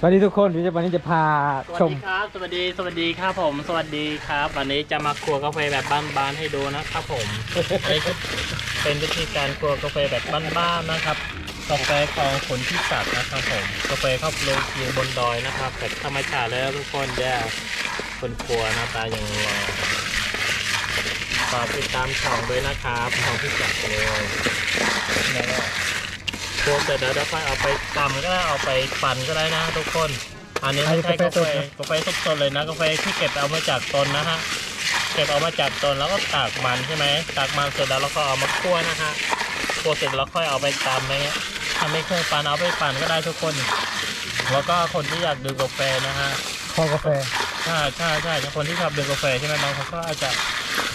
สวัสดีทุกคนวันนี้วันนี้จะพาสวัสชมดีครับ สวัสดี สวัสดีครับผม สวัสดีครับ วันนี้จะมาครัวกาแฟแบบบ้านๆให้ดูนะครับผมอันนี้ก็เป็นวิธีการครัวกาแฟแบบบ้านๆนะครับ กาแฟของคนที่สัตว์นะครับผม กาแฟเข้าปลูกอยู่บนดอยนะครับแบบธรรมชาติแล้วทุกคนแย่คนครัวหน้าตาอย่างไรฝากติดตามช่องด้วยนะครับของที่สัตว์เลย แล้วก็ครัวเสร็จแล้วเดี๋ยวค่อยเอาไปตำก็ได้เอาไปปั่นก็ได้นะทุกคน อันนี้ไม่ใช่กาแฟกาแฟสดๆเลยนะกาแฟที่เก็บเอามาจากต้นนะฮะเก็บเอามาจากต้นแล้วก็ตากมันใช่ไหมตากมันเสร็จแล้วเราก็เอามาคั่วนะฮะคั่วเสร็จแล้วค่อยเอาไปตำอะไรเงี้ยถ้าไม่เคยปั่นเอาไปปั่นก็ได้ทุกคน แล้วก็คนที่อยากดื่มกาแฟนะฮะคอกาแฟใช่ใช่ใช่คนที่ชอบดื่มกาแฟใช่ไหมบางคนก็อาจจะ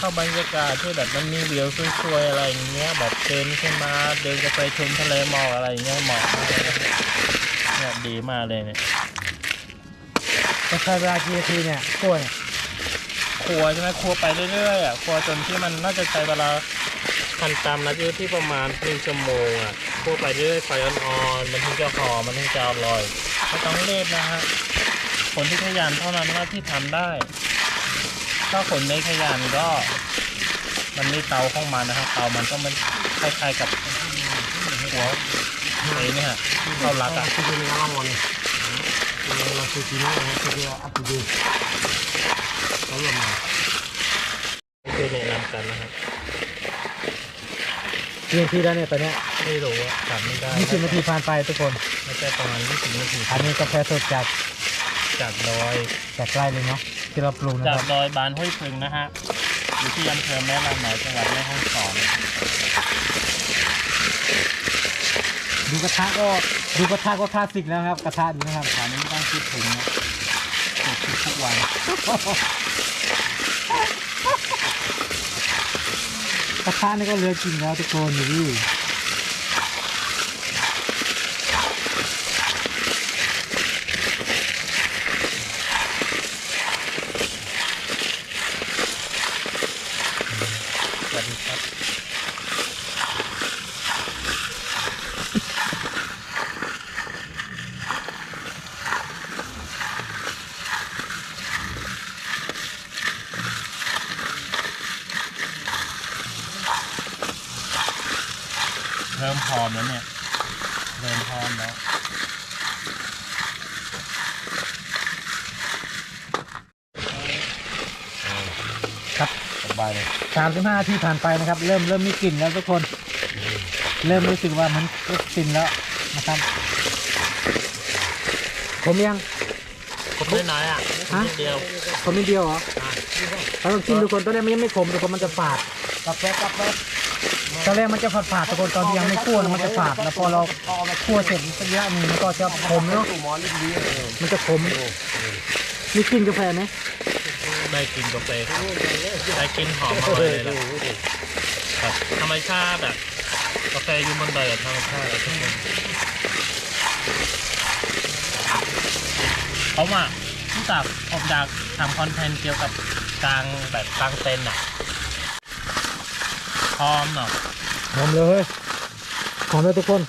เข้าบรรยากาศที่แบบมันมีวิวสวยๆอะไรอย่างเงี้ยแบบเดินขึ้นมาเดินกาแฟชมทะเลหมอกอะไรอย่างเงี้ยหมาะมากเนี่ยดีมากเลยเนี่ยจะใช้เวลากี่นาทีเนี่ยกล้วยครัวใช่ไหมครัวไปเรื่อยๆอะครัวจนที่มันน่าจะใช้เวลาขั้นต่ำนะอยู่ที่ประมาณหนึ่งชั่วโมงอะครัวไปเรื่อยๆไฟอ่อนๆมันถึงจะหอมมันถึงจะอร่อยไม่ต้องรีบนะฮะคนที่ขยันเท่านั้นว่าที่ทำได้ ถ้าคนไม่ขยันก็ มันมีเตาของมันนะครับ เตามันก็มันคล้ายๆกับหัวไอ้เนี่ยเตาลักอะ Aku jadi orang mana? Kalau aku sini, aku dia aku dia. Kalau mah. คือแนะนำกันนะครับกี่นาทีแล้วเนี่ยตอนเนี้ยไม่รู้ว่าทำไม่ได้ยี่สิบนาทีผ่านไปทุกคน ไม่ใช่ประมาณ20นาทีอันนี้กาแฟสดจากจากดอยจากไร่เลยเนาะ ที่เราปลูกนะจากครับดอยบานห้วยพึงนะฮะอยู่ที่อำเภอแม่ลำหน่อยจังหวัดแม่ฮ่องสอนดูกระทะก็ดูกระทะก็คลาสสิกแล้วครับ กระทะนี้นะครับฐานนี้ไม่ต้องคิดถึงนะสดทุกทุกวันกระทะนี่ก็เหลือกินแล้วทุกคนอยู่ดิ เริ่มหอมแล้วเนี่ย เริ่มหอมแล้วครับสบายเลยสามสิบห้านาทีผ่านไปนะครับ เริ่มเริ่มมีกลิ่นแล้วทุกคน เริ่มรู้สึกว่ามันก็กลิ่นแล้วนะครับ ผมยังผมได้น้อยอะฮะนิดเดียวผมนิดเดียวเหรอถ้าลองชิมดูคนตอนแรกมันยังไม่ขมทุกคนมันจะฝาดกาแฟกาแฟ ตอนแรกมันจะฝาดฝาดๆทุกคนตอนที่ยังไม่คั่วนะมันจะฝาดแล้วพอเราคั่วเสร็จสักระยะหนึ่งมันก็จะขมเนาะตู้หมอลิ้นดีมันจะขมมีกลิ่นกาแฟไหมได้กินกาแฟครับได้กินหอมอร่อยเลยล่ะแบบธรรมชาติแบบกาแฟอยู่บนดอยแบบธรรมชาติเลยทุกคนผมอะรู้จักผมอยากทำคอนเทนต์เกี่ยวกับกลางแบบกลางเต็นท์อะ พร้อมเนาะหอมเลยหอมเลยทุกคน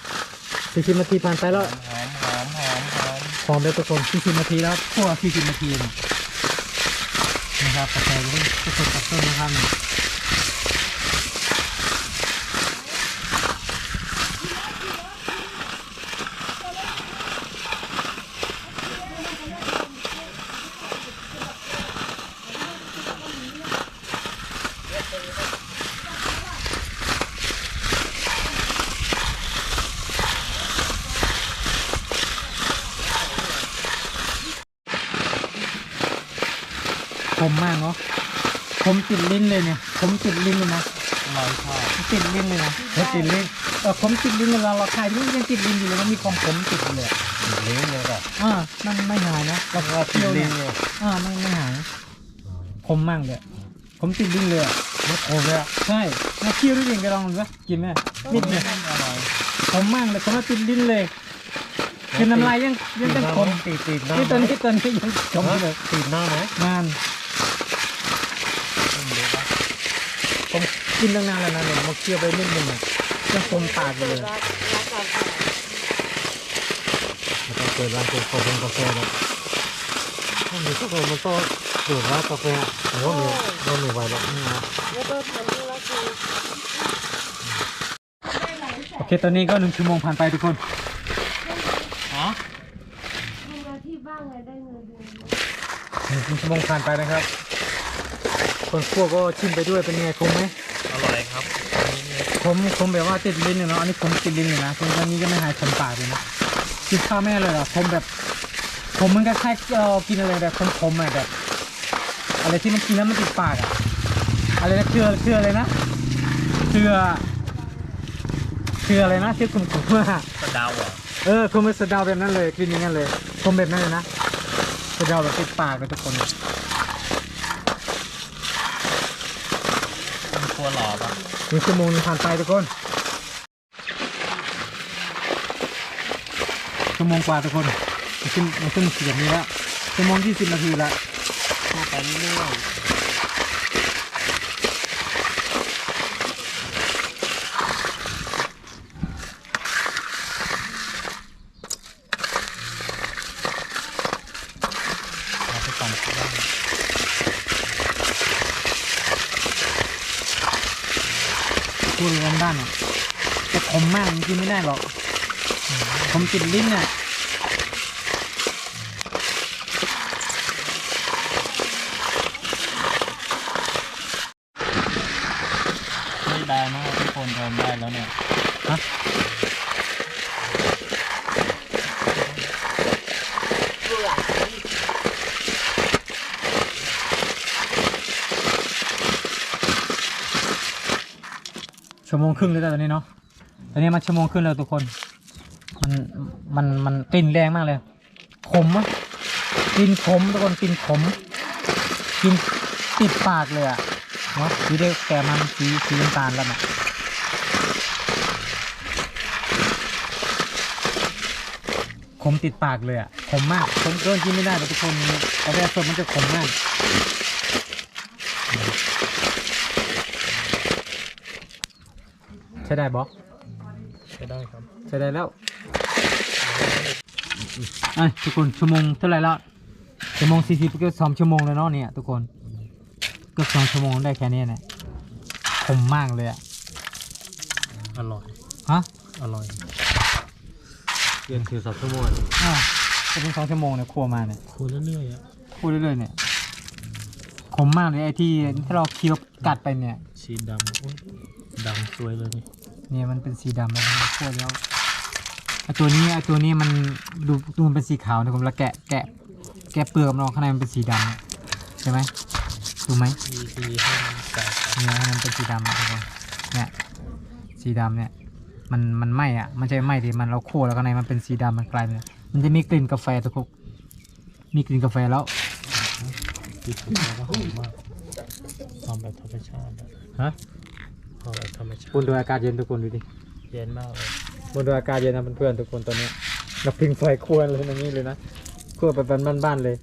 สี่สิบนาทีผ่านไปแล้วหอมหอมหอมหอมหอมเลยทุกคนสี่สิบนาทีแล้วคั่วสี่สิบนาทีเนี่ยนะครับกาแฟก็ต้องสดๆกับต้นนะครับ ผมมากเนาะ ผมติดลิ้นเลยเนี่ย ผมติดลิ้นเลยนะอร่อยชอบติดลิ้นเลยนะเออติดลิ้นเออผมติดลิ้นเวลาเราคายนี่ยังติดลิ้นอยู่เลยมันมีความผมติดอยู่เลยอะลิ้นเลยก็อ่ามันไม่หายนะเราก็ติเคี้ดยวลิ้เนี่ยนเลยอ่าไม่ไม่หายผมมากเลยผมติดลิ้นเลยอะมันโคเลยใช่เราเคี้ยวด้วยเองไปลองดูสิกินไหมนิดเนี่ยอร่อยผมมากเลยผมว่าติดลิ้นเลยกินน้ำลายยังยังต้องคมติดติดหน้านี่ตอนนี้ตอนนี้ยังคมอยู่เลยติดหน้าไหมนาน ผมกินตั้งนานแล้วนะเนี่ยมาเคี้ยวไปนิดนึงอะยังคมปากอยู่เลยมันต้องโกปิดร้านกาแฟกาแฟแล้วถ้ามีกาแฟมันก็เปิดร้านกาแฟหรือว่ามีว่ามีไว้แล้วนี่นะโอเคตอนนี้ก็หนึ่งชั่วโมงผ่านไปทุกคนฮะทำอาชีพบ้างไงได้เงินเดือนหนึ่งชั่วโมงผ่านไปนะครับ คนคั่วก็ชิมไปด้วยเป็นไงคมไหมอร่อยครับคมคมแบบว่าติดลิ้นเลยเนาะอันนี้คมติดลิ้นเลยนะคือตอนนี้ก็ไม่หายคมปากเลยนะกินข้าวแม่เลยเหรอคมแบบคมมันก็คล้ายๆเรากินอะไรแบบคมๆอะแบบอะไรที่มันกินแล้วมันติดปากอะอะไรนะเกลือเกลืออะไรนะเกลือเกลืออะไรนะที่คุณผมว่ากระดาวอะเออคมเป็นสะเดาแบบนั้นเลยกินอย่างนั้นเลยคมแบบนั้นเลยนะสะเดาแบบติดปากเลยทุกคน มันครัวหล่อปะมีชั่วโมงผ่านไปทุกคนชั่วโมงกว่าทุกคนมันขึ้นมันขึ้นเสียงนี้แล้วชั่วโมงยี่สิบนาทีละไปเรื่อยๆเอาไปก่อนก็ได้ พูดเลยด้านอะแต่ขมมากมันกินไม่ได้หรอกผมติดลิ้นอะไม่ได้นะทุกคนเดินได้แล้วเนี่ยฮะ ชั่วโมงครึ่งเลยแต่ตอนนี้เนาะตอนนี้มาชั่วโมงครึ่งแล้วทุกคน มันมันมันกลิ่นแรงมากเลย ขมอะกลิ่นขมทุกคนกลิ่นขมกลิ่นติดปากเลยอะเนาะสีเดียวแกมันสีสีน้ำตาลแล้วน่ะขมติดปากเลยอะขมมากขมเกินกินไม่ได้ทุกคนกาแฟสดมันจะขมมาก ใช้ได้บอใช้ได้ครับใช้ได้แล้วไอ้ยทุกคนชั่วโมงเท่าไหร่แล้วชั่วโมงสี่สิบก็สองชั่วโมงแล้วเนาะเนี่ยทุกคนเก็สองชั่วโมงได้แค่นี้เนี่ยขมมากเลยอะอร่อยฮะอร่อยเรียนคือสับชั่วโมงอ้าวจะเป็นสองชั่วโมงเนี่ยครัวมาเนี่ยครัวเรื่อยๆอะพูดเรื่อยๆเนี่ยขมมากเลยไอ้ที่ที่เราเคี้ยวกัดไปเนี่ยชีดำโอ๊ยดำสวยเลยนี่ เนี่ยมันเป็นสีดำแล้วมันคั่วแล้วไอตัวนี้ไอตัวนี้มันดูดูมันเป็นสีขาวนะผมแล้วแกะแกะแกะเปลือกมันออกข้างในมันเป็นสีดำเนี่ยใช่ไหมดูไหมดีดีให้มันแตกเนี่ยมันเป็นสีดำนะทุกคนเนี่ยสีดำเนี่ยมันมันไหม้อะมันจะไหม้ดิมันเราคั่วแล้วข้างในมันเป็นสีดำมันกลายเป็นมันจะมีกลิ่นกาแฟทุกคนมีกลิ่นกาแฟแล้วดีสุดแล้วก็หอมมากหอมแบบธรรมชาติฮะ หอมแบบธรรมชาบนติโดยอากาศเย็นทุกคนดูดิเย็นมากเลยบนโดยอากาศเย็นนะเพื่อนๆทุกคนตอนนี้เราพิงไฟคั่วเลยอย่างนี้เลยนะคั่วไปเป็นบ้านๆเลย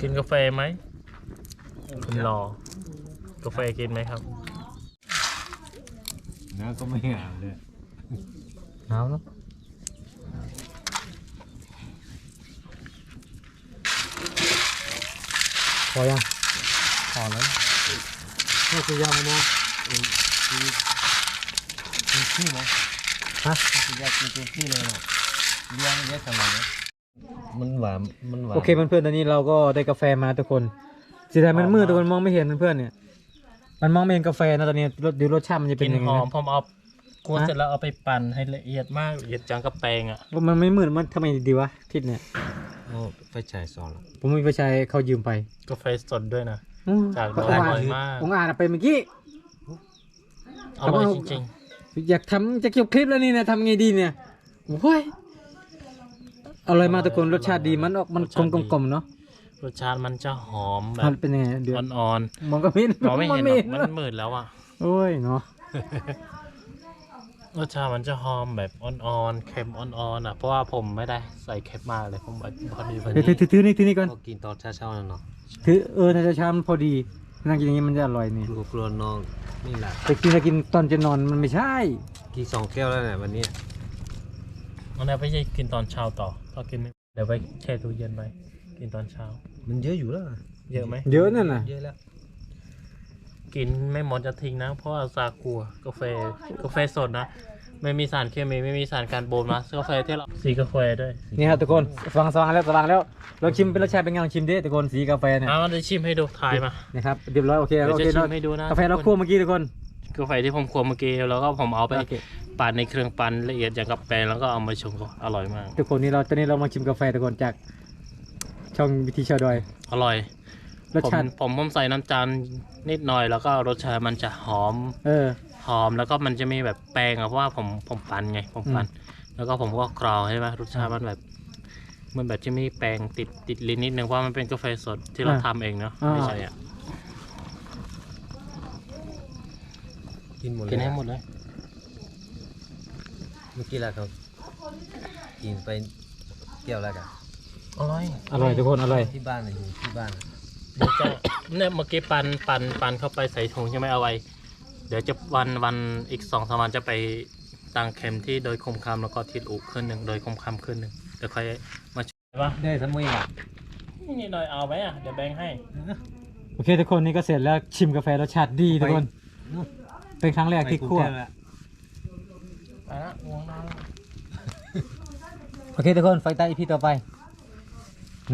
กินกาแฟไหมคุณรอกาแฟกินไหมครับนะก็ไม่งามเลยหนาวเนาะ อยังพอแล้วไม่คือยาวนะกินขี้ไหมฮะอยากกินขี้เลยเนาะเลี้ยงเยอะจังเลยมันหวานมันหวานโอเคเพื่อนๆตอนนี้เราก็ได้กาแฟมาทุกคนสีแดงมันมืดทุกคนมองไม่เห็นเพื่อนๆเนี่ย มันมองไม่เห็นกาแฟนะตอนนี้รสดูรสชาติมันจะเป็กินนยังไงหอมนะพอเอา กวนฮะเสร็จแล้วเอาไปปั่นให้ละเอียดมากละเอียดจังกับแปรงอะมันไม่มืดมันทำไมดีวะทิศเนี่ยโอ้ไฟฉายสองแล้วผมมีไฟฉายเขายืมไปกาแฟสดด้วยนะอืมจากผมโดนอ่านบ่อยมากผมอ่านไปเมื่อกี้อร่อยจริงอยากทำจะเก็บคลิปแล้วนี่นะทำไงดีเนี่ยโอ้ยอร่อยมากทุกคนรสชาติดีมันออกมันกลมกลมๆเนาะๆรสชาติมันจะหอมแบมับนเป็นยังไงเดือดอ่อนมองก็ไม่เห็นๆมองไม่เห็นหรอกมันเนมืดแล้วอะโอ้ยเนาะ รสชาติมันจะหอมแบบอ่อนๆ เค็มอ่อนๆอะ เพราะว่าผมไม่ได้ใส่เค็มมากเลยผมแบบพอดีพอเดี๋ยวดีถือถือถือนี่ถือนี่ก่อนก็กินตอนเช้าๆนั่นเนาะถือเออถ้าจะช้ามันพอดีนั่งกินอย่างนี้มันจะอร่อยนี่กลัวกลัวน้องนี่แหละแต่กินจะกินตอนจะนอนมันไม่ใช่กี่สองแก้วแล้วเนี่ยวันนี้วันนี้ไม่ใช่กินตอนเช้าต่อก็กินไม่เดี๋ยวไปแช่ตู้เย็นไปกินตอนเช้า มันเยอะอยู่แล้วนะเยอะไหมเยอะนั่นน่ะเยอะแล้ว กินไม่หมดจะทิ้งนะ เพราะว่าซากัวกาแฟกาแฟสดนะ ไม่มีสารเคมีไม่มีสารการบ่มนะกาแฟที่เราสีกาแฟด้วยนี่ครับทุกคนสว่างสว่างแล้วสว่างแล้วเราชิมเป็นรสชาติเป็นไงลองชิมดิทุกคนสีกาแฟเนี่ยเอามาได้ชิมให้ดูถ่ายมานะครับเรียบร้อยโอเคเดี๋ยวโอจะเคชิมให้ดูนะกาแฟเราทุกคนคั่วเมื่อกี้ทุกคนกาแฟที่ผมควงเมื่อกี้แล้วก็ผมเอาไปโอเคปั่นในเครื่องปั่นละเอียดอย่างกับแปรงแล้วก็เอามาชงก็อร่อยมากทุกคนนี่เราตอนนี้เรามาชิมกาแฟทุกคนจากช่องวิธีชาวดอยอร่อย รสผมชาติ ผมผมใส่น้ำตาลนิดหน่อยแล้วก็รสชาติมันจะหอม เออ หอมแล้วก็มันจะมีแบบแป้งอะเพราะว่าผมผมปั่นไงผมปั่นแล้วก็ผมก็กรองใช่ไหมรสชาติมันแบบมันแบบจะมีแป้งติดติดลิ้นนิดนึงเพราะมันเป็นกาแฟสดที่เราอ่าทำเองเนาะอ่า ไม่ใช่อะกินหมดเลยกินให้หมดเลยเมื่อกี้แล้วครับกินไปแก้วแล้วกันอร่อยอร่อยทุกคนอร่อยที่บ้านน่ะอยู่ที่บ้านน่ะ เดี๋ยวจะเนี่ยเมื่อกี้ปั่นปั่นปั่นเข้าไปใส่ถุงใช่ไหมเอาไว้ เดี๋ยวจะวันวันอีกสองสามวันจะไปตั้งเข็มที่โดยคมคำแล้วก็ทิดอุขึ้นหนึ่งโดยคมคำขึ้นหนึ่งเดี๋ยวค่อยมาช่วยว่าได้สมุยอะนี่หน่อยเอาไหมอะเดี๋ยวแบ่งให้โอเคทุกคนนี่ก็เสร็จแล้วชิมกาแฟรสชาติดีทุกคน เป็นครั้งแรกที่คั่วไปละง่วงนอนละโอเคทุกคนไฟใต้อีพีต่อไป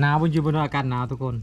หนาวบนอยู่บนอากาศหนาวทุกคน